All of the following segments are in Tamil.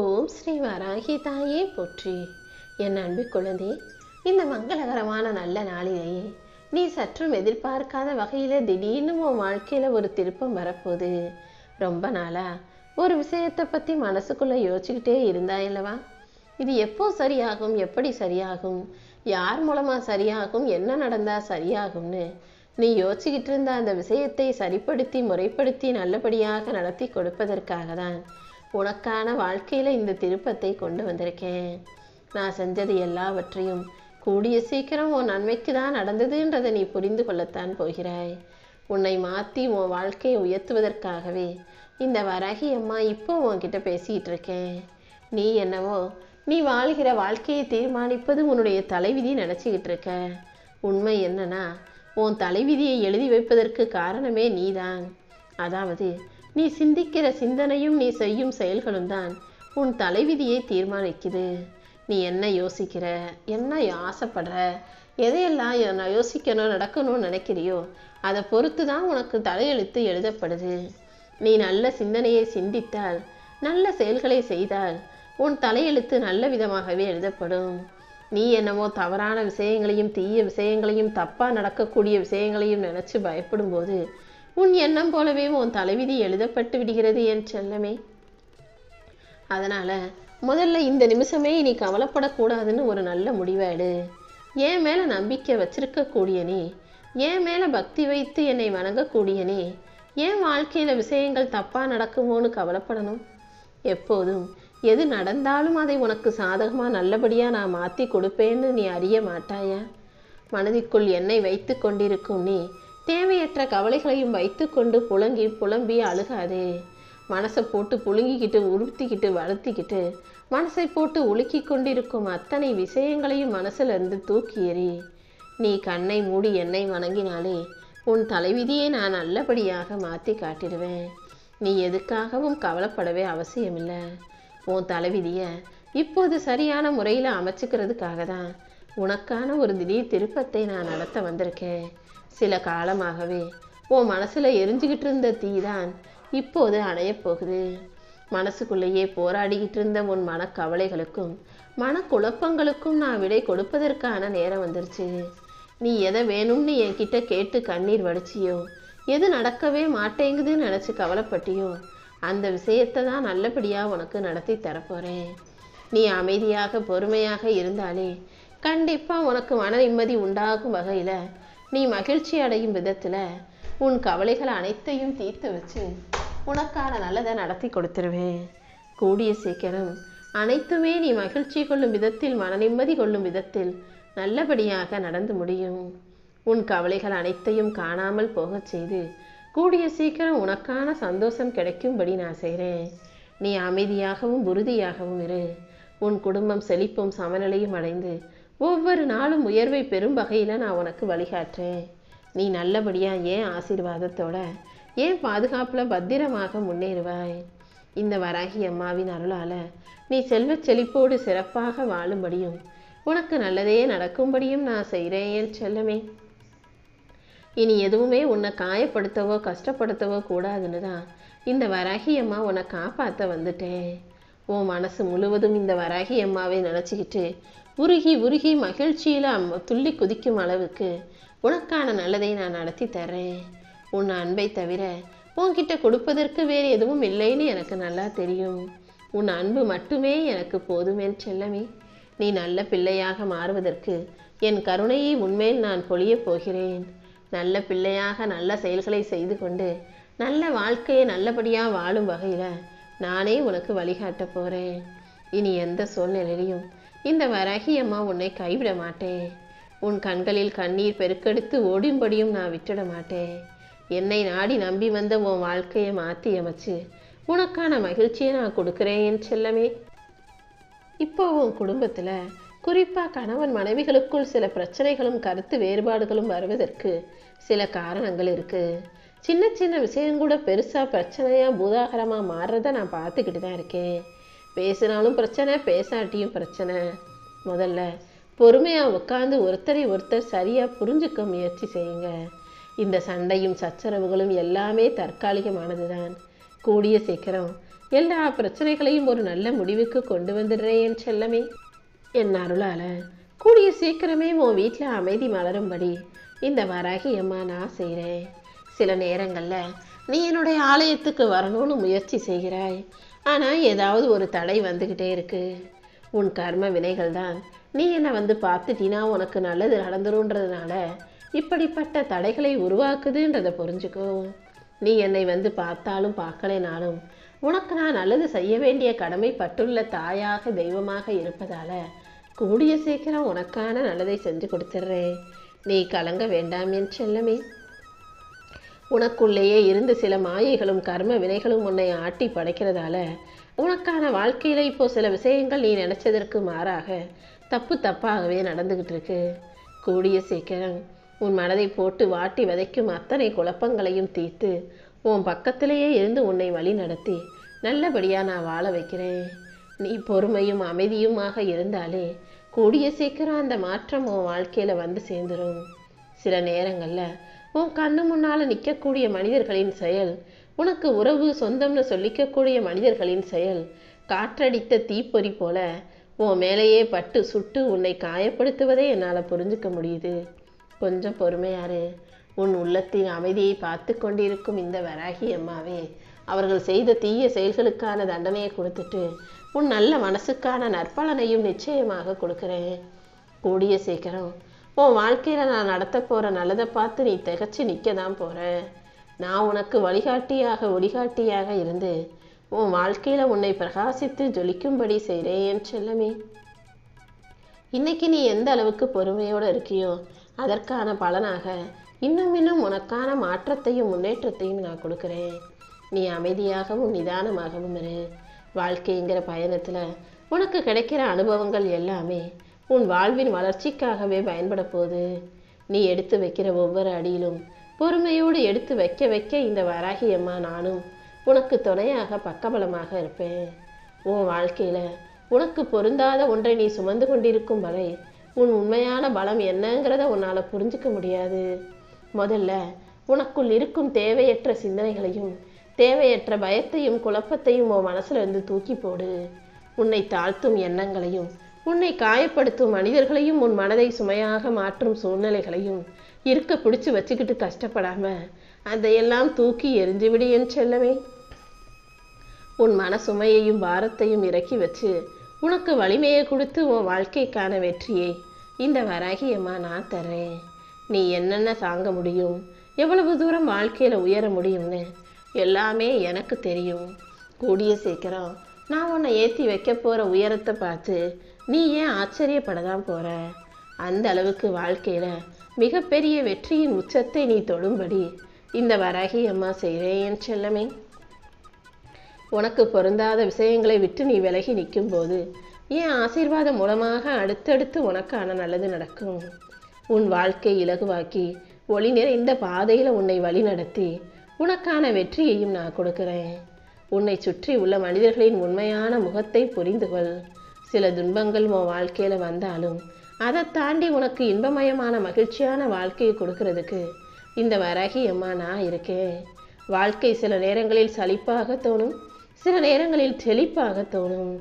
ஓம் ஸ்ரீ வராகி தாயே போற்றி. என் அன்பு குழந்தை இந்த மங்களகரமான நல்ல நாளிலேயே நீ சற்றும் எதிர்பார்க்காத வகையில் திடீர்னு உன் வாழ்க்கையில் ஒரு திருப்பம் வரப்போகுது. ரொம்ப நாளா ஒரு விஷயத்தை பற்றி மனசுக்குள்ளே யோசிச்சுக்கிட்டே இருந்தாயல்லவா இது எப்போ சரியாகும் எப்படி சரியாகும் யார் மூலமாக சரியாகும் என்ன நடந்தால் சரியாகும்னு நீ யோசிச்சுக்கிட்டு இருந்த அந்த விஷயத்தை சரிப்படுத்தி முறைப்படுத்தி நல்லபடியாக நடத்தி கொடுப்பதற்காக தான் உனக்கான வாழ்க்கையில் இந்த திருப்பத்தை கொண்டு வந்திருக்கேன். நான் செஞ்சது எல்லாவற்றையும் கூடிய சீக்கிரம் உன் நன்மைக்கு தான் நடந்ததுன்றதை நீ புரிந்து கொள்ளத்தான் போகிறாய். உன்னை மாற்றி உன் வாழ்க்கையை உயர்த்துவதற்காகவே இந்த வராகி அம்மா இப்போ உன்கிட்ட பேசிகிட்டு இருக்கேன். நீ என்னவோ நீ வாழ்கிற வாழ்க்கையை தீர்மானிப்பது உன்னுடைய தலைவிதி நினச்சிக்கிட்டு இருக்க. உண்மை என்னன்னா உன் தலைவிதியை எழுதி வைப்பதற்கு காரணமே நீதான். அதாவது நீ சிந்திக்கிற சிந்தனையும் நீ செய்யும் செயல்களும் தான் உன் தலைவிதியை தீர்மானிக்குது. நீ என்ன யோசிக்கிற? என்ன ஆசைப்படுற? எதையெல்லாம் நான் யோசிக்கணும் நடக்கணும்னு நினைக்கிறியோ அதை பொறுத்து தான் உனக்கு தலையெழுத்து எழுதப்படுது. நீ நல்ல சிந்தனையை சிந்தித்தால் நல்ல செயல்களை செய்தால் உன் தலையெழுத்து நல்ல விதமாகவே எழுதப்படும். நீ என்னமோ தவறான விஷயங்களையும் தீய விஷயங்களையும் தப்பாக நடக்கக்கூடிய விஷயங்களையும் நினச்சி பயப்படும்போது உன் எண்ணம் போலவே உன் தலைவிதி எழுதப்பட்டு விடுகிறது என் செல்லமே. அதனால் முதல்ல இந்த நிமிஷமே நீ கவலைப்படக்கூடாதுன்னு ஒரு நல்ல முடிவாயிடு என் மேலே நம்பிக்கை வச்சிருக்கக்கூடிய நீ என் மேலே பக்தி வைத்து என்னை வணங்கக்கூடிய நீ ஏன் வாழ்க்கையில் விஷயங்கள் தப்பாக நடக்குமோன்னு கவலைப்படணும். எப்போதும் எது நடந்தாலும் அதை உனக்கு சாதகமாக நல்லபடியாக நான் மாற்றி கொடுப்பேன்னு நீ அறிய மாட்டாயா? மனதிற்குள் என்னை வைத்து கொண்டிருக்கும் நீ தேவையற்ற கவலைகளையும் வைத்துக்கொண்டு புலங்கி புலம்பி அழுகாதே. மனசை போட்டு புழுங்கிக்கிட்டு உறுத்திக்கிட்டு வளர்த்திக்கிட்டு மனசை போட்டு உலுக்கி கொண்டிருக்கும் அத்தனை விஷயங்களையும் மனசிலிருந்து தூக்கி எறி நீ கண்ணை மூடி என்னை வணங்கினாலே உன் தலைவிதியை நான் நல்லபடியாக மாற்றி காட்டிடுவேன். நீ எதுக்காகவும் கவலைப்படவே அவசியமில்லை. உன் தலைவிதியை இப்போது சரியான முறையில் அமைச்சுக்கிறதுக்காக தான் உனக்கான ஒரு திடீர் திருப்பத்தை நான் நடத்த வந்திருக்கேன். சில காலமாகவே உன் மனசில் எரிஞ்சுக்கிட்டு இருந்த தீதான் இப்போது அணையப் போகுது. மனசுக்குள்ளேயே போராடிக்கிட்டு இருந்த உன் மனக்கவலைகளுக்கும் மனக்குழப்பங்களுக்கும் நான் விடை கொடுப்பதற்கான நேரம் வந்துருச்சு. நீ எதை வேணும்னு என்கிட்ட கேட்டு கண்ணீர் வடிச்சியோ எது நடக்கவே மாட்டேங்குதுன்னு நினச்சி கவலைப்பட்டியோ அந்த விஷயத்தை தான் நல்லபடியாக உனக்கு நடத்தி தரப்போகிறேன் நீ அமைதியாக பொறுமையாக இருந்தாலே கண்டிப்பாக உனக்கு மன நிம்மதி உண்டாகும் வகையில் நீ மகிழ்ச்சி அடையும் விதத்தில் உன் கவலைகள் அனைத்தையும் தீர்த்து வச்சு உனக்கான நல்லதை நடத்தி கொடுத்துருவேன். கூடிய சீக்கிரம் அனைத்துமே நீ மகிழ்ச்சி கொள்ளும் விதத்தில் மன நிம்மதி கொள்ளும் விதத்தில் நல்லபடியாக நடந்து முடியும். உன் கவலைகள் அனைத்தையும் காணாமல் போகச் செய்து கூடிய சீக்கிரம் உனக்கான சந்தோஷம் கிடைக்கும்படி நான் செய்கிறேன் நீ அமைதியாகவும் உறுதியாகவும் இரு. உன் குடும்பம் செழிப்பும் சமநிலையும் அடைந்து ஒவ்வொரு நாளும் உயர்வை பெறும் வகையில் நான் உனக்கு வழிகாட்டுறேன். நீ நல்லபடியாக ஏன் ஆசீர்வாதத்தோட ஏன் பாதுகாப்பில் பத்திரமாக முன்னேறுவாய்? இந்த வராகி அம்மாவின் அருளால் நீ செல்வச் செழிப்போடு சிறப்பாக வாழும்படியும் உனக்கு நல்லதே நடக்கும்படியும் நான் செய்கிறேன் என் செல்லமே. இனி எதுவுமே உன்னை காயப்படுத்தவோ கஷ்டப்படுத்தவோ கூடாதுன்னு தான் இந்த வராகி அம்மா உன்னை காப்பாற்ற வந்துட்டேன். உன் மனசு முழுவதும் இந்த வராகி அம்மாவை நினச்சிக்கிட்டு உருகி உருகி மகிழ்ச்சியில் அம் துள்ளி குதிக்கும் அளவுக்கு உனக்கான நல்லதை நான் நடத்தி தர்றேன். உன் அன்பை தவிர உன்கிட்ட கொடுப்பதற்கு வேறு எதுவும் இல்லைன்னு எனக்கு நல்லா தெரியும். உன் அன்பு மட்டுமே எனக்கு போதுமே செல்லமே. நீ நல்ல பிள்ளையாக மாறுவதற்கு என் கருணையை உன்மேல் நான் பொழியப் போகிறேன். நல்ல பிள்ளையாக நல்ல செயல்களை செய்து கொண்டு நல்ல வாழ்க்கையை நல்லபடியாக வாழும் வகையில் நானே உனக்கு வழிகாட்டப் போகிறேன் இனி எந்த சூழ்நிலையிலையும் இந்த வராகி அம்மா உன்னை கைவிட மாட்டேன். உன் கண்களில் கண்ணீர் பெருக்கெடுத்து ஓடும்படியும் நான் விட்டுட மாட்டேன். என்னை நாடி நம்பி வந்த உன் வாழ்க்கையை மாற்றி அமைச்சு உனக்கான மகிழ்ச்சியை நான் கொடுக்குறேன் என் செல்லமே. இப்போ உன் குடும்பத்தில் குறிப்பாக கணவன் மனைவிகளுக்குள் சில பிரச்சனைகளும் கருத்து வேறுபாடுகளும் வருவதற்கு சில காரணங்கள் இருக்குது சின்ன சின்ன விஷயம் கூட பெருசாக பிரச்சனையாக பூதாகரமாக மாறுறத நான் பார்த்துக்கிட்டு தான் இருக்கேன். பேசினாலும் பிரச்சனை பேசாட்டியும் பிரச்சனை. முதல்ல பொறுமையாக உட்காந்து ஒருத்தரை ஒருத்தர் சரியாக புரிஞ்சுக்க முயற்சி செய்யுங்க. இந்த சண்டையும் சச்சரவுகளும் எல்லாமே தற்காலிகமானது தான் கூடிய சீக்கிரம் எல்லா பிரச்சனைகளையும் ஒரு நல்ல முடிவுக்கு கொண்டு வந்துடுறேன் என் செல்லமே. என் அருளால் கூடிய சீக்கிரமே உன் வீட்டில் அமைதி மலரும்படி இந்த வராகி அம்மா நான் செய்கிறேன் சில நேரங்களில் நீ என்னுடைய ஆலயத்துக்கு வரணும்னு முயற்சி செய்கிறாய். ஆனால் ஏதாவது ஒரு தடை வந்துக்கிட்டே இருக்குது உன் கர்ம வினைகள் தான் நீ என்னை வந்து பார்த்துட்டினா உனக்கு நல்லது நடந்துருன்றதுனால இப்படிப்பட்ட தடைகளை உருவாக்குதுன்றதை புரிஞ்சுக்கோ. நீ என்னை வந்து பார்த்தாலும் பார்க்கலைனாலும் உனக்கு நான் நல்லது செய்ய வேண்டிய கடமைப்பட்டுள்ள தாயாக தெய்வமாக இருப்பதால் கூடிய சீக்கிரம் உனக்கான நல்லதை செஞ்சு கொடுத்துட்றேன் நீ கலங்க வேண்டாம் என் செல்லமே. உனக்குள்ளேயே இருந்து சில மாயைகளும் கர்ம வினைகளும் உன்னை ஆட்டி படைக்கிறதால உனக்கான வாழ்க்கையில் இப்போ சில விஷயங்கள் நீ நினைச்சதற்கு மாறாக தப்பு தப்பாகவே நடந்துகிட்டு இருக்கு. கூடிய சீக்கிரம் உன் மனதை போட்டு வாட்டி விதைக்கும் அத்தனை குழப்பங்களையும் தீர்த்து உன் பக்கத்திலேயே இருந்து உன்னை வழி நடத்தி நல்லபடியாக நான் வாழ வைக்கிறேன். நீ பொறுமையும் அமைதியுமாக இருந்தாலே கூடிய சீக்கிரம் அந்த மாற்றம் உன் வாழ்க்கையில் வந்து சேர்ந்துரும். சில நேரங்களில் உன் கண்ணு முன்னால் நிற்கக்கூடிய மனிதர்களின் செயல் உனக்கு உறவு சொந்தம்னு சொல்லிக்கக்கூடிய மனிதர்களின் செயல் காற்றடித்த தீப்பொறி போல உன் மேலேயே பட்டு சுட்டு உன்னை காயப்படுத்துவதே என்னால் புரிஞ்சுக்க முடியுது. கொஞ்சம் பொறுமையாரு உன் உள்ளத்தின் அமைதியை பார்த்து கொண்டிருக்கும் இந்த வராகி அம்மாவே அவர்கள் செய்த தீய செயல்களுக்கான தண்டனையை கொடுத்துட்டு உன் நல்ல மனசுக்கான நற்பலனையும் நிச்சயமாக கொடுக்குறேன். கூடிய சீக்கிரம் உன் வாழ்க்கையில் நான் நடத்த போகிற நல்லதை பார்த்து நீ திகச்சு நிற்க தான் போகிற நான் உனக்கு வழிகாட்டியாக ஒளிகாட்டியாக இருந்து உன் வாழ்க்கையில் உன்னை பிரகாசித்து ஜொலிக்கும்படி செய்கிறேன் என் செல்லமே. இன்னைக்கு நீ எந்த அளவுக்கு பொறுமையோடு இருக்கியோ அதற்கான பலனாக இன்னும் இன்னும் உனக்கான மாற்றத்தையும் முன்னேற்றத்தையும் நான் கொடுக்குறேன். நீ அமைதியாகவும் நிதானமாகவும் இரு. வாழ்க்கைங்கிற பயணத்தில் உனக்கு கிடைக்கிற அனுபவங்கள் எல்லாமே உன் வாழ்வின் வளர்ச்சிக்காகவே பயன்பட போகுது நீ எடுத்து வைக்கிற ஒவ்வொரு அடியிலும் பொறுமையோடு எடுத்து வைக்க வைக்க இந்த வராகி அம்மா நானும் உனக்கு துணையாக பக்கபலமாக இருப்பேன். உன் வாழ்க்கையில் உனக்கு பொருந்தாத ஒன்றை நீ சுமந்து கொண்டிருக்கும் வரை உன் உண்மையான பலம் என்னங்கிறத உன்னால் புரிஞ்சிக்க முடியாது. முதல்ல உனக்குள் இருக்கும் தேவையற்ற சிந்தனைகளையும் தேவையற்ற பயத்தையும் குழப்பத்தையும் உன் மனசுல இருந்து தூக்கி போடு. உன்னை தாழ்த்தும் எண்ணங்களையும் உன்னை காயப்படுத்தும் மனிதர்களையும் உன் மனதை சுமையாக மாற்றும் சூழ்நிலைகளையும் இருக்க பிடிச்சு வச்சுக்கிட்டு கஷ்டப்படாம அதையெல்லாம் தூக்கி எரிஞ்சு விடு என் செல்லமே. உன் மன சுமையையும் பாரத்தையும் இறக்கி வச்சு உனக்கு வலிமையை கொடுத்து உன் வாழ்க்கைக்கான வெற்றியை இந்த வராகியம்மா நான் தர்றேன். நீ என்னென்ன தாங்க முடியும்? எவ்வளவு தூரம் வாழ்க்கையில் உயர முடியும்னு எல்லாமே எனக்கு தெரியும். கூடிய சீக்கிரம் நான் உன்னை ஏற்றி வைக்க போகிற உயரத்தை பார்த்து நீ ஏன் ஆச்சரியப்படதான் போகிற அந்த அளவுக்கு வாழ்க்கையில் மிகப்பெரிய வெற்றியின் உச்சத்தை நீ தொடும்படி. இந்த வராகி அம்மா செய்கிறேன் என் செல்லமே. உனக்கு பொருந்தாத விஷயங்களை விட்டு நீ விலகி நிற்கும்போது என் ஆசீர்வாதம் மூலமாக அடுத்தடுத்து உனக்கான நல்லது நடக்கும். உன் வாழ்க்கை இலகுவாக்கி ஒளி நிறைந்த பாதையில் உன்னை வழிநடத்தி உனக்கான வெற்றியையும் நான் கொடுக்கிறேன். உன்னை சுற்றி உள்ள மனிதர்களின் உண்மையான முகத்தை புரிந்து கொள் சில துன்பங்கள் உன் வாழ்க்கையில் வந்தாலும் அதை தாண்டி உனக்கு இன்பமயமான மகிழ்ச்சியான வாழ்க்கையை கொடுக்கறதுக்கு இந்த வரகி அம்மா நான் இருக்கேன். வாழ்க்கை சில நேரங்களில் சலிப்பாக தோணும் சில நேரங்களில் செழிப்பாக தோணும்.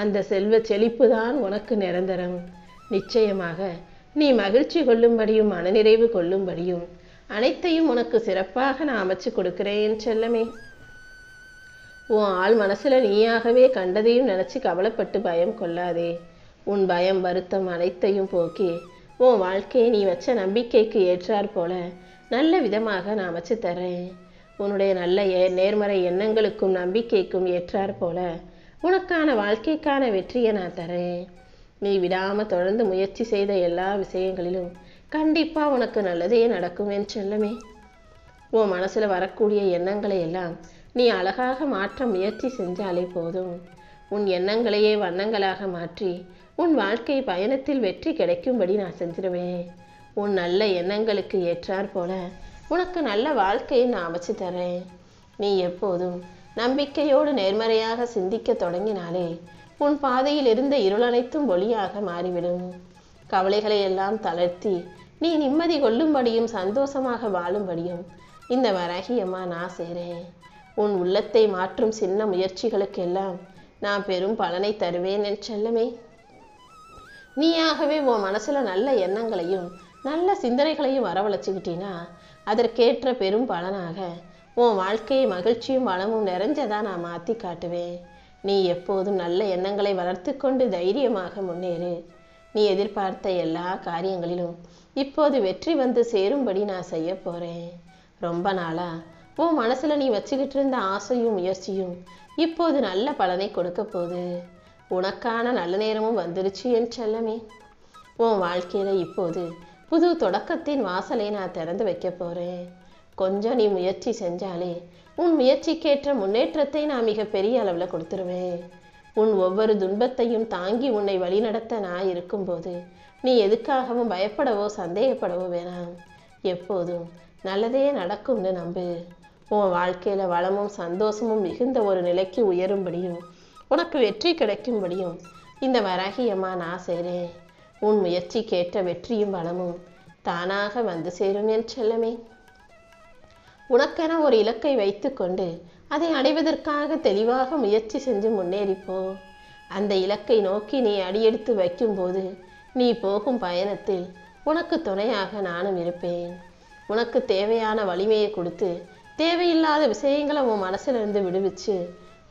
அந்த செல்வ செழிப்பு தான் உனக்கு நிரந்தரம். நிச்சயமாக நீ மகிழ்ச்சி கொள்ளும்படியும் மனநிறைவு கொள்ளும்படியும் அனைத்தையும் உனக்கு சிறப்பாக நான் அமைச்சு கொடுக்கிறேன் செல்லமே. உன் ஆள் மனசுல நீயாகவே கண்டதையும் நினைச்சு கவலைப்பட்டு பயம் கொள்ளாதே. உன் பயம் வருத்தம் அனைத்தையும் போக்கி. உன் வாழ்க்கையை நீ வச்ச நம்பிக்கைக்கு ஏற்றாற் போல நல்ல விதமாக நான் வச்சு தர்றேன். உன்னுடைய நல்ல நேர்மறை எண்ணங்களுக்கும் நம்பிக்கைக்கும் ஏற்றாற் போல உனக்கான வாழ்க்கைக்கான வெற்றியை நான் தரேன் நீ விடாம தொடர்ந்து முயற்சி செய்த எல்லா விஷயங்களிலும் கண்டிப்பா உனக்கு நல்லதே நடக்கும் என் செல்லமே. உன் மனசுல வரக்கூடிய எண்ணங்களை எல்லாம் நீ அழகாக மாற்ற முயற்சி செஞ்சாலே போதும். உன் எண்ணங்களையே வண்ணங்களாக மாற்றி உன் வாழ்க்கை பயணத்தில் வெற்றி கிடைக்கும்படி நான் செஞ்சிருவேன். உன் நல்ல எண்ணங்களுக்கு ஏற்றாற் போல உனக்கு நல்ல வாழ்க்கையை நான் அமைச்சு தரேன். நீ எப்போதும் நம்பிக்கையோடு நேர்மறையாக சிந்திக்க தொடங்கினாலே உன் பாதையில் இருந்த இருளனைத்தும் ஒளியாக மாறிவிடும். கவலைகளை எல்லாம் தளர்த்தி நீ நிம்மதி கொள்ளும்படியும் சந்தோஷமாக வாழும்படியும் இந்த வரகியம்மா நான் செய்கிறேன் உன் உள்ளத்தை மாற்றும் சின்ன முயற்சிகளுக்கெல்லாம் நான் பெரும் பலனை தருவேன் என் செல்லமே. நீயாகவே உன் மனசில் நல்ல எண்ணங்களையும் நல்ல சிந்தனைகளையும் வரவழைச்சுக்கிட்டீன்னா அதற்கேற்ற பெரும் பலனாக உன் வாழ்க்கையை மகிழ்ச்சியும் வளமும் நிறைஞ்சதா நான் மாற்றி காட்டுவேன். நீ எப்போதும் நல்ல எண்ணங்களை வளர்த்து கொண்டு தைரியமாக முன்னேறு. நீ எதிர்பார்த்த எல்லா காரியங்களிலும் இப்போது வெற்றி வந்து சேரும்படி நான் செய்ய போகிறேன் ரொம்ப நாளாக உன் மனசில் நீ வச்சுக்கிட்டு இருந்த ஆசையும் முயற்சியும் இப்போது நல்ல பலனை கொடுக்க போகுது. உனக்கான நல்ல நேரமும் வந்துருச்சு என் செல்லமே. உன் வாழ்க்கையில் இப்போது புது தொடக்கத்தின் வாசலை நான் திறந்து வைக்க போகிறேன் கொஞ்சம் நீ முயற்சி செஞ்சாலே உன் முயற்சிக்கேற்ற முன்னேற்றத்தை நான் மிக பெரிய அளவில் கொடுத்துருவேன். உன் ஒவ்வொரு துன்பத்தையும் தாங்கி உன்னை வழிநடத்த நான் இருக்கும்போது நீ எதுக்காகவும் பயப்படவோ சந்தேகப்படவோ வேணாம். எப்போதும் நல்லதே நடக்கும்னு நம்பு. உன் வாழ்க்கையில வளமும் சந்தோஷமும் மிகுந்த ஒரு நிலைக்கு உயரும்படியும் உனக்கு வெற்றி கிடைக்கும்படியும் இந்த வராகியம்மா நான் செய்கிறேன் உன் முயற்சி கேட்ட வெற்றியும் வளமும் தானாக வந்து சேரும் என் செல்லமே. உனக்கென ஒரு இலக்கை வைத்துக்கொண்டு அதை அடைவதற்காக தெளிவாக முயற்சி செஞ்சு முன்னேறிப்போ. அந்த இலக்கை நோக்கி நீ அடியெடுத்து வைக்கும்போது நீ போகும் பயணத்தில் உனக்கு துணையாக நானும் இருப்பேன். உனக்கு தேவையான வலிமையை கொடுத்து தேவையில்லாத விஷயங்களை உன் மனசிலிருந்து விடுவிச்சு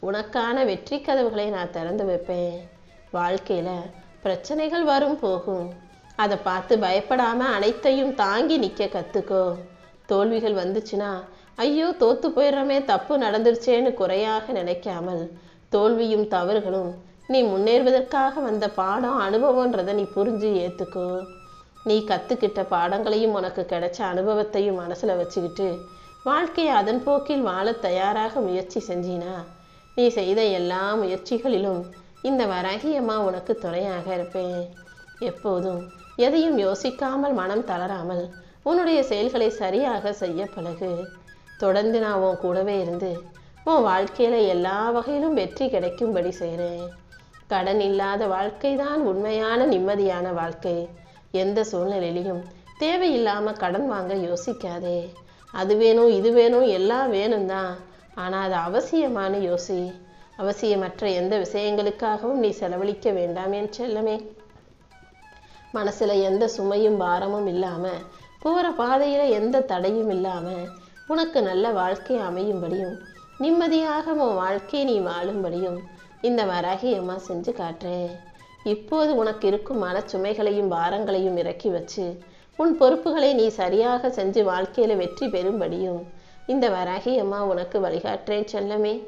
உனக்கான வெற்றி கதவுகளை நான் திறந்து வைப்பேன். வாழ்க்கையில் பிரச்சனைகள் வரும் போகும். அதை பார்த்து பயப்படாம அனைத்தையும் தாங்கி நிற்க கற்றுக்கோ தோல்விகள் வந்துச்சுன்னா ஐயோ தோத்து போயிடுறமே தப்பு நடந்துருச்சேன்னு குறையாக நினைக்காமல் தோல்வியும் தவறுகளும் நீ முன்னேறுவதற்காக வந்த பாடம் அனுபவன்றதை நீ புரிஞ்சு ஏற்றுக்கோ நீ கற்றுக்கிட்ட பாடங்களையும் உனக்கு கிடைச்ச அனுபவத்தையும் மனசில் வச்சுக்கிட்டு வாழ்க்கையை அதன் போக்கில் வாழ தயாராக முயற்சி செஞ்சினா? நீ செய்த எல்லா முயற்சிகளிலும் இந்த வரகியம்மா உனக்கு துணையாக இருப்பேன். எப்போதும் எதையும் யோசிக்காமல் மனம் தளராமல் உன்னுடைய செயல்களை சரியாக செய்ய பழகு. தொடர்ந்து நான் உன் கூடவே இருந்து உன் வாழ்க்கையில் எல்லா வகையிலும் வெற்றி கிடைக்கும்படி செய்கிறேன் கடன் இல்லாத வாழ்க்கை தான் உண்மையான நிம்மதியான வாழ்க்கை. எந்த சூழ்நிலையிலையும் தேவையில்லாமல் கடன் வாங்க யோசிக்காதே. அது வேணும் இது வேணும் எல்லாம் வேணும் தான் ஆனால் அது அவசியமான யோசி. அவசியமற்ற எந்த விஷயங்களுக்காகவும் நீ செலவழிக்க வேண்டாம் என் செல்லமே. மனசில் எந்த சுமையும் பாரமும் இல்லாமல் போகிற பாதையில் எந்த தடையும் இல்லாமல் உனக்கு நல்ல வாழ்க்கை அமையும்படியும் நிம்மதியாக உன் வாழ்க்கையை நீ வாழும்படியும் இந்த வராகி அம்மா செஞ்சு காட்டுறேன். இப்போது உனக்கு இருக்கும் மனச்சுமைகளையும் பாரங்களையும் இறக்கி வச்சு உன் பொறுப்புகளை நீ சரியாக செஞ்சு வாழ்க்கையில வெற்றி பெறும்படியும். இந்த வராகி அம்மா உனக்கு வழிகாட்டுறேன் செல்லமே.